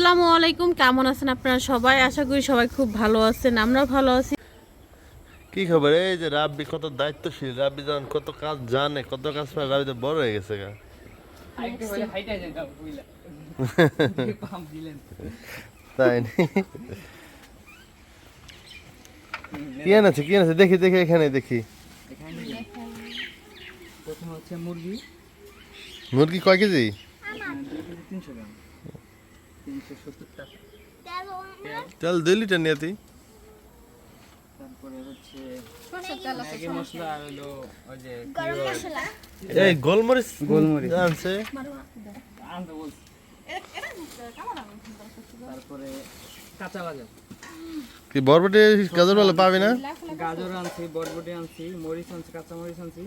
আসসালামু আলাইকুম কেমন আছেন আপনারা সবাই? আশা করি সবাই খুব ভালো আছেন আমরাও ভালো আছি। কি খবর? এই যে রাব্বি কত দায়িত্বশীল রাব্বি যখন কত কাজ জানে কত কাজ পারে রাব্বি তো বড় হয়ে গেছে গা। তাই নি? কি এনেছে কি এনেছে? দেখি দেখি এখানে দেখি। হচ্ছে মুরগি। মুরগি কয় কেজি কেজি? তিনশো গ্রাম। তিনশো সত্তর টাকা। চল দুই লিটার নিয়ে তুই গোলমরিচ গোলমরিচ। আনছে। তারপরে কাঁচা বাজার। কি বরবটি গাজর বলে পাবি না? গাজর আনছি বরবটি আনছি মরিচ আনছি কাঁচা মরিচ আনছি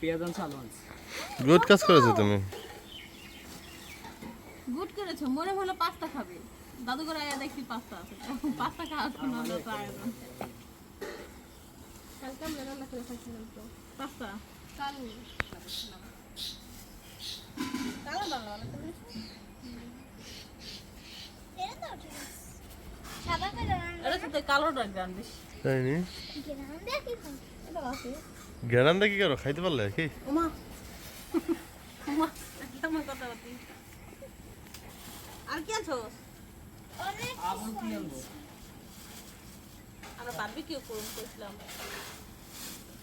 পেঁয়াজ আনছি আলু আনছি। গুড কাজ করেছ তুমি। গুড করেছ মনে হলো পাস্তা খাবে। দাদু করে আয়া দেখছি পাস্তা আছে। পাস্তা খাওয়ার জন্য আমরা তো আয়োজন কালকে আমরা রান্না করে খাচ্ছিলাম তো। পাস্তা? কাল কালো বাংলা সাদা করে রান্না এটা সাথে কালো ডাক আনবিস তাই নি? গ্রাম দেখি এটা আছে গেরান দেখি কেন খাইতে পারলে কি? ওমা। ওমা কেমন কথা বলতি আর কি আছো? অনেক আবুল কি আনব? আমরা বারবিকিউ করুন কইছিলাম।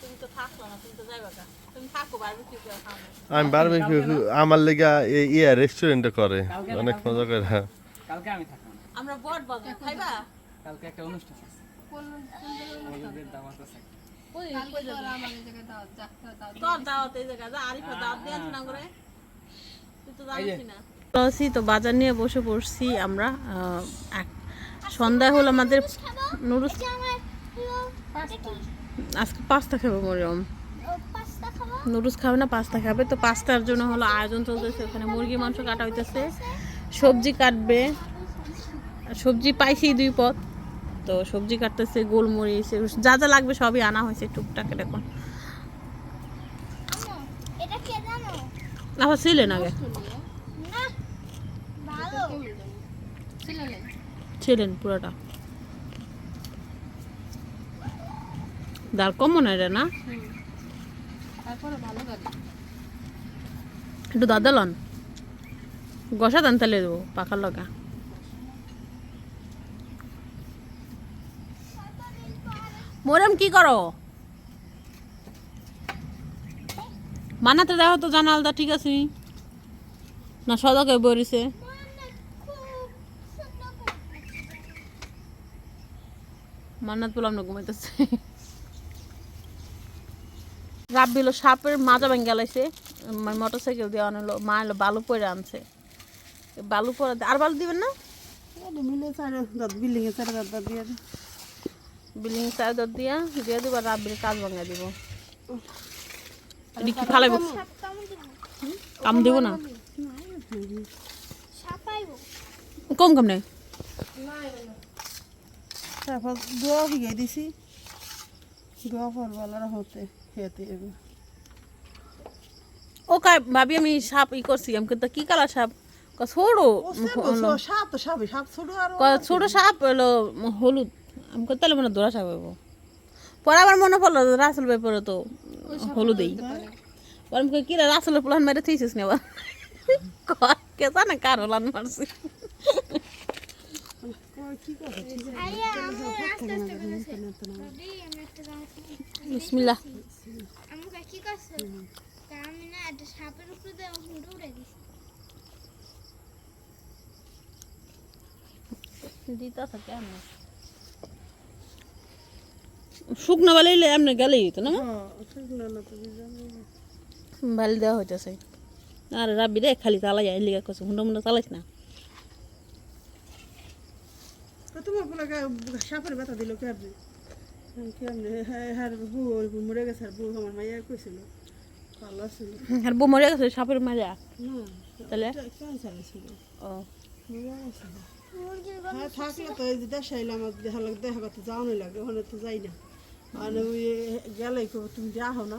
তুমি তো থাকল না তুমি তো যাইবা কা বারবিকিউ আমি বারবার আমার লেগা এই ইয়া রেস্টুরেন্টে করে। কালকে অনেক মজা করে। কালকে আমি থাকব আমরা বট বাজার খাইবা? কালকে একটা অনুষ্ঠান আছে। ওদের দাওয়াত আছে। ওই কই তোর দাওয়াত এই জায়গা যা আরিফা দাওয়াত দিয়েছ না করে। তুই তো জানিস না। আসি তো বাজার নিয়ে বসে পড়ছি আমরা। সন্ধ্যা হলো আমাদের নুডলস আজকে পাস্তা খাব মরিয়ম। নুডলস খাবে না পাস্তা খাবে। তো পাস্তার জন্য হলো আয়োজন চলতেছে ওখানে মুরগি মাংস কাটা হইতেছে। সবজি কাটবে। সবজি পাইছি দুই পথ তো সবজি কাটতেছে গোলমরিচ যা যা লাগবে সবই আনা হয়েছে টুকটাক জানো? আবার ছিলেন আগে। ছিলেন পুরোটা। ডাল কম মনে রে না। একটু দাদা লন। গসা দান দেবো লগা। মোরম কি করো? মানাতে দেখো তো জানালদা ঠিক আছে? না সদাকে বরিছে মানে খুব সুন্দর করে মান্নাত বললাম না ঘুমাইতেছে রাব্বিল সাপের মাজা ভেঙে গেলাইছে মোটর সাইকেল দিয়ে আনলো মা এলো বালু পরে আনছে বালু পরে আর বালু দিবেন না চার বিল্ডিং চার দাদা দিয়ে বিল্ডিং চার্জার দিয়া দিয়ে দিব রাব্বিল কাজ ভাঙা দিব কি ফালাইব দিব কাম দিব না কম কাম নেই তারপর দোয়া ভিগাই দিছি। দোয়া পরবালার হতে খেতে ও কাই ভাবি আমি সাপ ই করছি আমি কিন্তু কি কালার সাপ? ছোড়ো সাপ তো সাপ সাপ ছোট ছোট সাপ হলো হলুদ। আমি তাহলে মনে দোরা সাপ হইব। পরে আবার মনে পড়ল রাসেল ভাই পরে তো হলুদেই। পরে আমি কই কি রে রাসেলের প্লান মেরে থইছিস না আবার? কয়, কে জানে কার হলান মারছি আইয়া আম্মু আস্তে আস্তে করেছে দাদি আমি একটা জামা শুকনো বালাইলে এমনি গেলেই তো না? বালি দেওয়া হইতেছে। আর রাবি রে, খালি চালাই আইলি কছে হুন্ডা মুন্ডা চালাইস না? তোমার বলে সাপের ব্যথা দিল কেমনি? কেমনি? হ্যাঁ বউ মরে গেছে আর বউ আমার মাইয়া কইছিল। ভালো ছিল আর বউ মরে গেছে সাপের না তাহলে? ক্যান্সার ছিল ও। মুরগির হ্যাঁ থাকলে তো এই যে দেশে এলাম দেখা লাগে দেখা করতে যাওয়ানো লাগে ওখানে তো যাই না। আর ওই গেলে কেউ তুমি যাও না।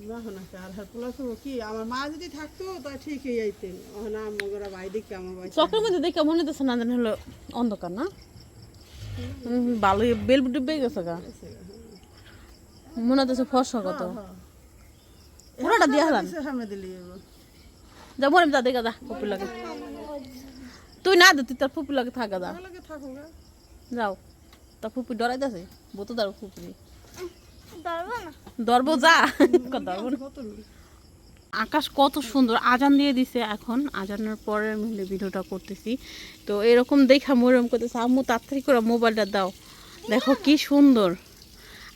দেখো না আর হার পোলা তো কি আমার মা যদি থাকতো তা ঠিকই আইতেন না আমার ভাই দেখে আমার ভাই মধ্যে দেখে মনে হচ্ছে না জানি হলো অন্ধকার না? ভালোই বেল ডুবে গেছে গা। মনে হচ্ছে ফর্সা কত। পুরোটা দিয়া হলাম সামনে দিলি যাব যা মনে যা দেখা যা ফুপি লাগে। তুই না দে তুই তার ফুপি লাগে থাকা যা। যাও তা ফুপি ডরাই যাচ্ছে বতো দাঁড়ো ফুপি যা। আকাশ কত সুন্দর। আজান দিয়ে দিছে এখন। আজানের পরে মিলে ভিডিওটা করতেছি। তো এরকম দেখা মরম করতেছে। আম্মু, তাড়াতাড়ি করে মোবাইলটা দাও। দেখো কি সুন্দর।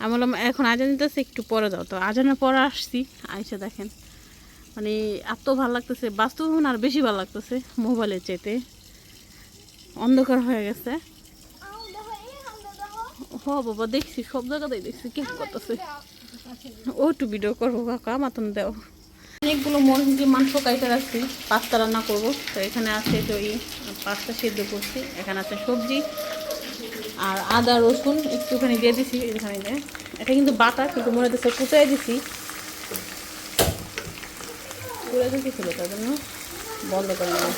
আমি বললাম, এখন আজান দিতেছে, একটু পরে দাও। তো আজানের পরে আসছি। আইসা দেখেন মানে এত ভালো লাগতেছে। বাস্তব আর বেশি ভালো লাগতেছে মোবাইলের চেতে অন্ধকার হয়ে গেছে আউ দেখো এই হামদা দেখো হ বাবা দেখছি সব জায়গাতেই দেখছি কে করতেছে। ও একটু ভিডিও করব কাকা মাতন দেও। অনেকগুলো মুরগি মাংস কাইতে রাখছি পাস্তা রান্না করব। তো এখানে আছে এই পাস্তা সিদ্ধ করছি এখানে আছে সবজি আর আদা রসুন একটুখানি দিয়ে দিছি এখানে এটা কিন্তু বাটা কিন্তু মনে হচ্ছে কুচাই দিছি। কুড়ে দিয়েছিল তার জন্য বন্ধ করে নিলাম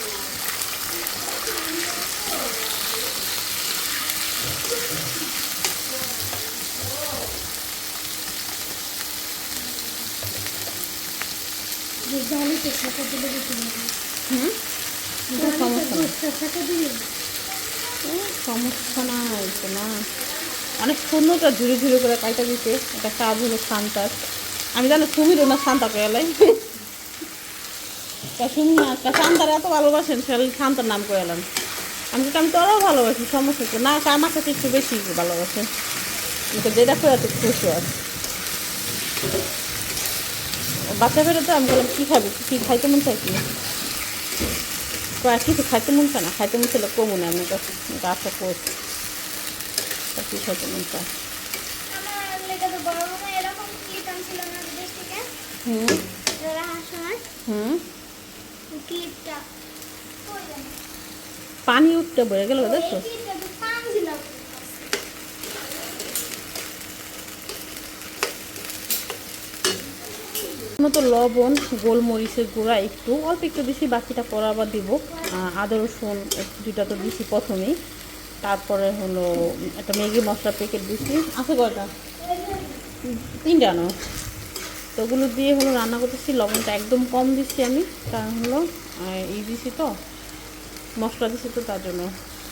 সমস্যা তো না অনেক সুন্দরটা ঝুড়ি ঝুড়ি করে কাইটা দিতে এটা কাজ হলো শান্তার আমি জানো সুমিরও না শান্তা পেয়ালাই তা না তা শান্তার এত ভালোবাসেন তাহলে শান্তার নাম করে এলাম আমি তো আমি তো আরও ভালোবাসি সমস্যা কি না আমার কাছে একটু বেশি ভালোবাসেন যেটা করে এত খুশি আছে বাচ্চা বেরোতে আমি বললাম কী খাবি? কী খাইতে মন চাই কি? কয় কিছু খাইতে মন চায় না খাইতে মন চাইলে কমু না আমি আশা করছি কী খাইতে মন চায়? হুম। পানি উঠতে বেড়ে গেল দেখছ ক্লিপটা তো কাম ছিল মতো লবণ গোলমরিচের গুঁড়া একটু অল্প একটু দিছি বাকিটা পরে আবার দিব। আদা রসুন দুইটা তো দিছি প্রথমেই। তারপরে হলো একটা ম্যাগি মশলা প্যাকেট দিছি। আছে কয়টা? তিনটা আনো তো ওগুলো দিয়ে হলো রান্না করতেছি। লবণটা একদম কম দিচ্ছি আমি। কারণ হলো আহ, ই দিছি তো। মশলা দিছি তো তার জন্য।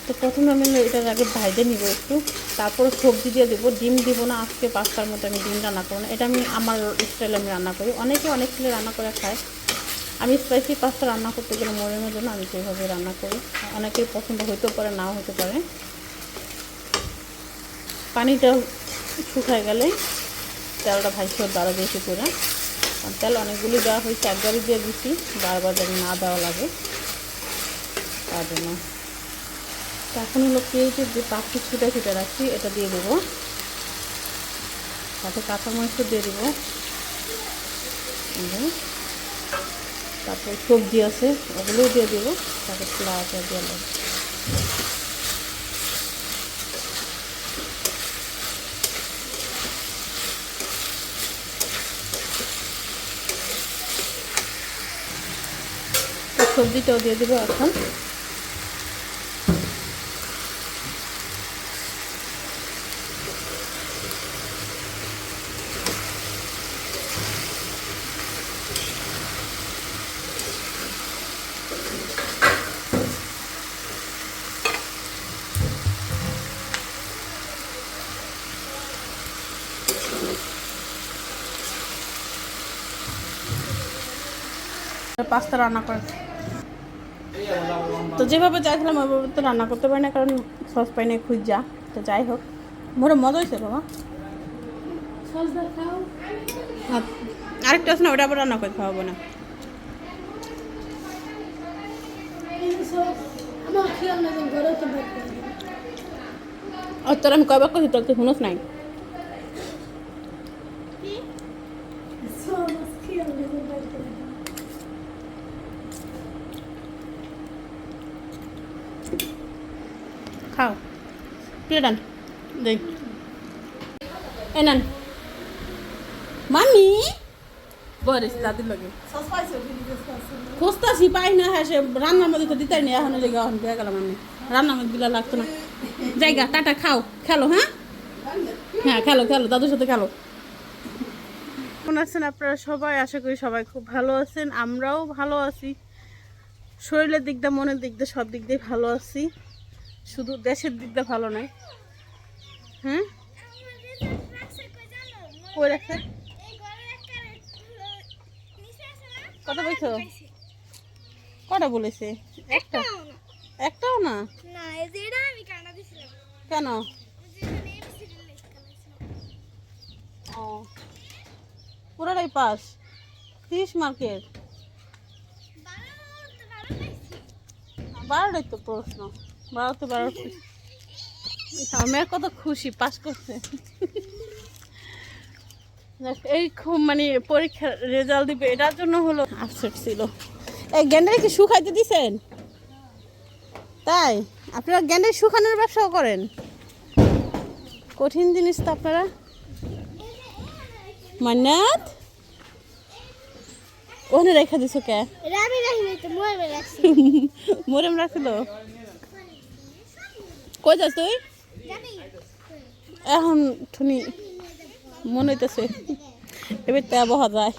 তো প্রথমে আমি এটার আগে ভাইজে নিব একটু। তারপরে সবজি দিয়ে দেবো। ডিম দিব না আজকে পাঁচটার মতো আমি ডিম রান্না করব না। এটা আমি আমার স্টাইলে আমি রান্না করি। অনেকে অনেক ছেলে রান্না করে খায়। আমি স্পাইসি পাস্তা রান্না করতে গেলে মরিনের জন্য আমি সেইভাবে রান্না করি। অনেকের পছন্দ হইতেও পারে, নাও হতে পারে। পানিটা শুকায় গেলে তেলটা ভাইসে আরও বেশি করে। আর তেল অনেকগুলি দেওয়া হয়েছে। একবারই দিয়ে দিচ্ছি। বারবার যেন না দেওয়া লাগে। তার জন্য। এখন হলো পেঁয়াজের যে পাখি ছুটে ছুটে রাখছি, এটা দিয়ে দেবো। সাথে কাঁচামরিচ দিয়ে দেবো। তারপর সবজি আছে, ওগুলোও দিয়ে দেবো, তারপর ফ্লাওয়ারটা দিয়ে দেবো। সবজিটাও দিয়ে দেবো এখন। পাস্তা রান্না করে। তো যেভাবে চাইছিলাম, ওইভাবে তো রান্না করতে পারি না, কারণ সস পাই না খুঁজা। তো যাই হোক, মোরে মজা হয়েছে বাবা। আর- আরেকটা আছে না, ওটা আবার রান্না করে খাওয়াবো না। আর তোর আমি কয়বার করছি তোর শুনোস নাই? খাও। প্লেট আন। দেই। এ নেন। মামি! বরিস দাদির লগে। খুঁজতাছি, পাই না হ্যাঁ সে রান্নার মধ্যে তো দিতে নেই, এখন লেগে এখন পেয়ে গেলাম আমি। রান্নার মধ্যে দিলে লাগতো না। জায়গা, টাটা, খাও, খেলো হ্যাঁ? হ্যাঁ খেলো খেলো, দাদুর সাথে খেলো। কেমন আছেন আপনারা সবাই? আশা করি সবাই খুব ভালো আছেন। আমরাও ভালো আছি। শরীরের দিক দিয়ে, মনের দিক দিয়ে সব দিক দিয়ে ভালো আছি। শুধু দেশের দিক দিয়ে ভালো নয়। হ্যাঁ কই নিচে কত বলছো? কটা বলেছে? একটা? একটাও না? কানা? ও। পুরোটাই পাস। তিরিশ মার্কের? বারো তো বারো পাইছি তো বারো আমার মেয়ে কত খুশি পাস করছে। এই খুব মানে পরীক্ষার রেজাল্ট দিবে এটার জন্য হলো আপসেট ছিল। এই গ্যান্ডারে কি শুকাইতে দিছেন? তাই? আপনারা গ্যান্ডারি শুকানোর ব্যবসাও করেন? কঠিন জিনিস তো আপনারা। মান্নাত? ওখানে রেখে দিছো কে? আমি মরেম রাখছিল? কই যাস তুই? এখন ঠুনি মনে হইতেছে। এবার তে বহা যায়।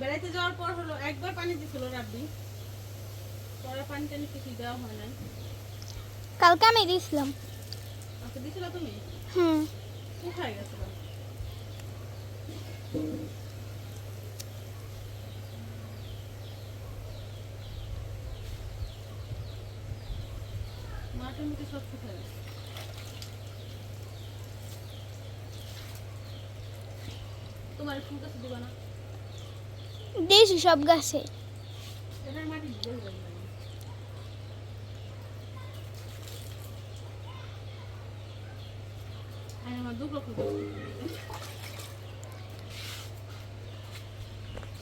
বেড়াইতে যাওয়ার পর হলো একবার পানি দিছিল রাব্বি। পরে পানি টানি কিছু দেওয়া হয় নাই। কালকে আমি দিয়েছিলাম আচ্ছা দিছিল তুমি? হুম। কোথায় গেছিল? মধ্যে সব শুকায় গেছে। তোমার ফুল গাছ দিবা না? দিয়েছি সব গাছে। মাটি আমার দুটো ফুল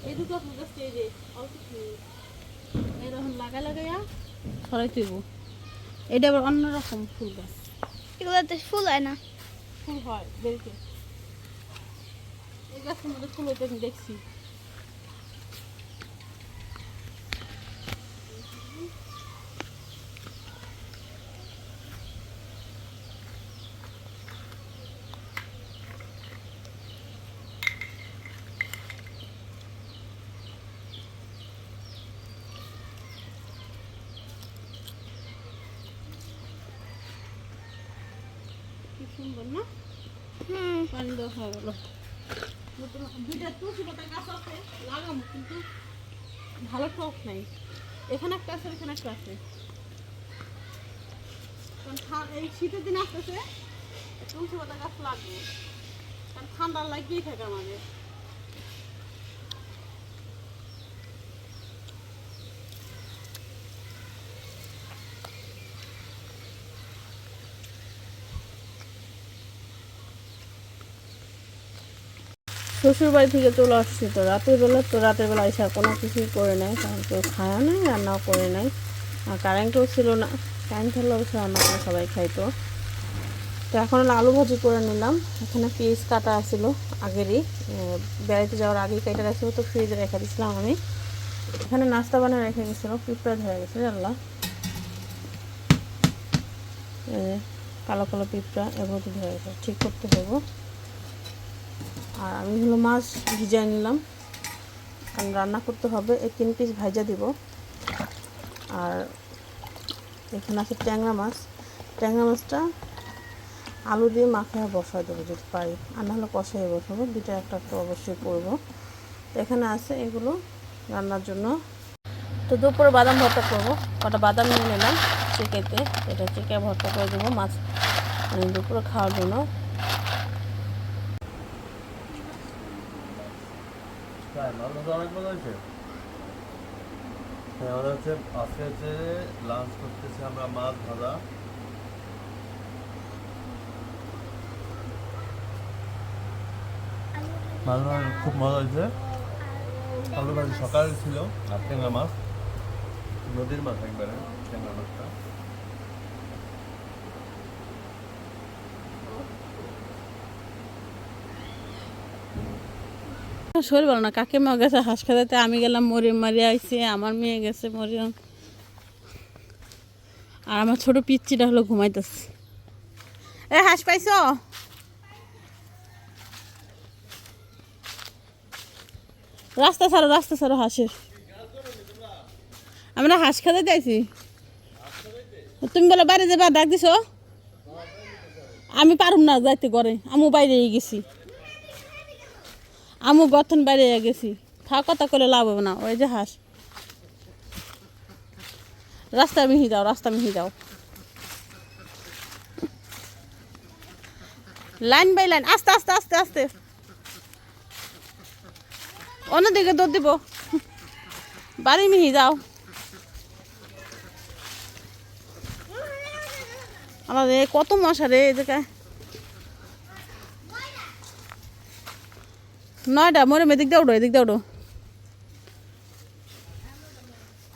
এই দুটো ফুল গাছ এই যে অল্প ফুল। এরকম লাগা লাগাইয়া ছড়াই তুইব। এটা আবার অন্যরকম ফুল গাছ। এগুলোতে ফুল হয় না? ফুল হয় বেরিতে এই গাছের মধ্যে ফুল হইতে আমি দেখছি। কি হুম। পানি দেওয়া হয়ে গেল। দুইটা তুলসী পাতা গাছ আছে লাগাবো কিন্তু ভালো টক নাই। এখানে একটা আছে এখানে একটা আছে। কারণ এই শীতের দিন আসতেছে তুলসী পাতা গাছ লাগবে। কারণ ঠান্ডা লাগবেই থাকে আমাদের। শ্বশুর বাড়ি থেকে চলে আসছি তো, রাতের বেলা তো রাতের বেলা এসে কোনো কিছুই করে নাই, কারণ কেউ খায়ও নাই, রান্নাও করে নাই। আর কারেন্টও ছিল না কারেন্ট থাকলে অবশ্য রান্না করে সবাই খাইতো। তো এখন আলু ভাজি করে নিলাম, এখানে পিস কাটা ছিল আগেরই বেড়াইতে যাওয়ার আগেই কেটে রাখছিল তো ফ্রিজে রেখে দিয়েছিলাম আমি। এখানে নাস্তা বানিয়ে রেখে গেছিল পিঁপড়া ধরে গেছে, জানলা। কালো কালো পিঁপড়া, এগুলো তো ধরে গেছে, ঠিক করতে দেবো। আর আমি হলো মাছ ভিজাই নিলাম। কারণ রান্না করতে হবে, এই তিন পিস ভাজা দিব। আর এখানে আছে ট্যাংরা মাছ। ট্যাংরা মাছটা আলু দিয়ে মাখিয়ে বসাই দেবো যদি পারি। আর নাহলে কষাই বসাবো দুটো একটা একটা অবশ্যই করব। এখানে আছে এগুলো রান্নার জন্য। তো দুপুরে বাদাম ভর্তা করব। কটা বাদাম নিয়ে নিলাম চিকেতে এটা চিকে ভর্তা করে দেবো মাছ। মানে দুপুরে খাওয়ার জন্য। ভাজা অনেক হয়েছে। হ্যাঁ হচ্ছে আজকে লাঞ্চ করতেছি আমরা মাছ মাছ খুব মজা হয়েছে। আলু সকালে ছিল, আর ট্যাংরা মাছ। নদীর মাছ একবারে, ট্যাংরা মাছটা। শরীর ভালো না, কাকে মা গেছে হাঁস খাতে আমি গেলাম মরিয়ম মারি আইছে, আমার মেয়ে গেছে মরিয়ম। আর আমার ছোট পিচ্চিটা হলো ঘুমাইতেছে। এ, হাঁস পাইছ? রাস্তা ছাড়ো রাস্তা ছাড়ো হাঁসের। আমরা হাঁস খেতে চাইছি তুমি বলে বাইরে যাবা, ডাক দিছো? আমি পারুম না যাইতে ঘরে আমি বাইরে গেছি। আমু গঠন বাইরে গেছি। থাক কথা করলে লাভ হবে না, ওই যে হাঁস। রাস্তা মিহি যাও, রাস্তা মিহি যাও। লাইন বাই লাইন, আস্তে আস্তে আস্তে আস্তে। অন্যদিকে দৌড় দিব। বাড়ি মিহি যাও। আমাদের কত মশা রে এদিকে নয়টা, মরে এদিক উঠো এদিক উঠো।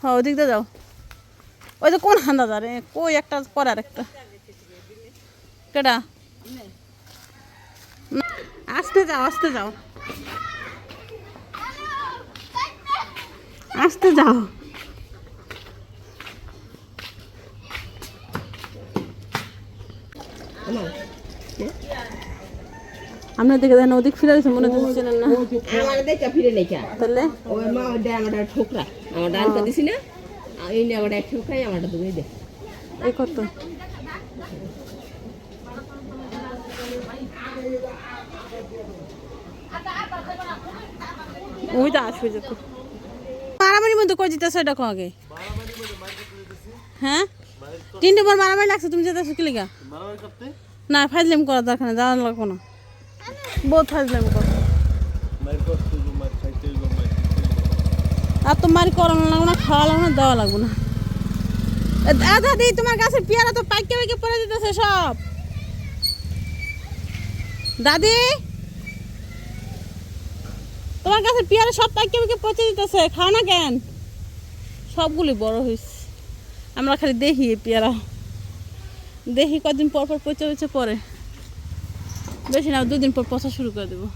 হ্যাঁ ওদিক দিয়ে যাও। ওই যে কোন হান্দা রে? কই একটা পরে একটা কেটা আসতে যাও আসতে যাও। আসতে যাও। আপনার দিকে দেন ওদিক ফিরে গেছে মনে হচ্ছে না। আমার দেখা ফিরে লেখা তাহলে? ওই মা ওটা আমার ঠোকরা। আমার ডালটা দিছি না আর এই আমার এক ঠোকরাই আমারটা তুমি দে। এই কত? ওই তো আসবে যেত মারামারির মধ্যে কই যেতেছে এটা কো আগে? হ্যাঁ? তিনটে বার মারামারি লাগছে তুমি যেতেছো কি লিগা? না ফাইজলাম করার দরকার নেই যাওয়ার লাগবো না। বহুত ফাইজলাম কর আর তোমার করানো লাগবে না, খাওয়া লাগবে না, দেওয়া লাগবে না। দাদি তোমার গাছের পেয়ারা তো পাইকে পাইকে পড়ে দিতেছে সব। দাদি, তোমার গাছের পেয়ারা সব পাইকে পাইকে পচে দিতেছে খাও না কেন? সবগুলি বড় হয়েছে আমরা খালি দেখি পেয়ারা। দেখি কদিন পর পর পচে পচে পরে বেশি না দুদিন পর পচা শুরু করে দেবো।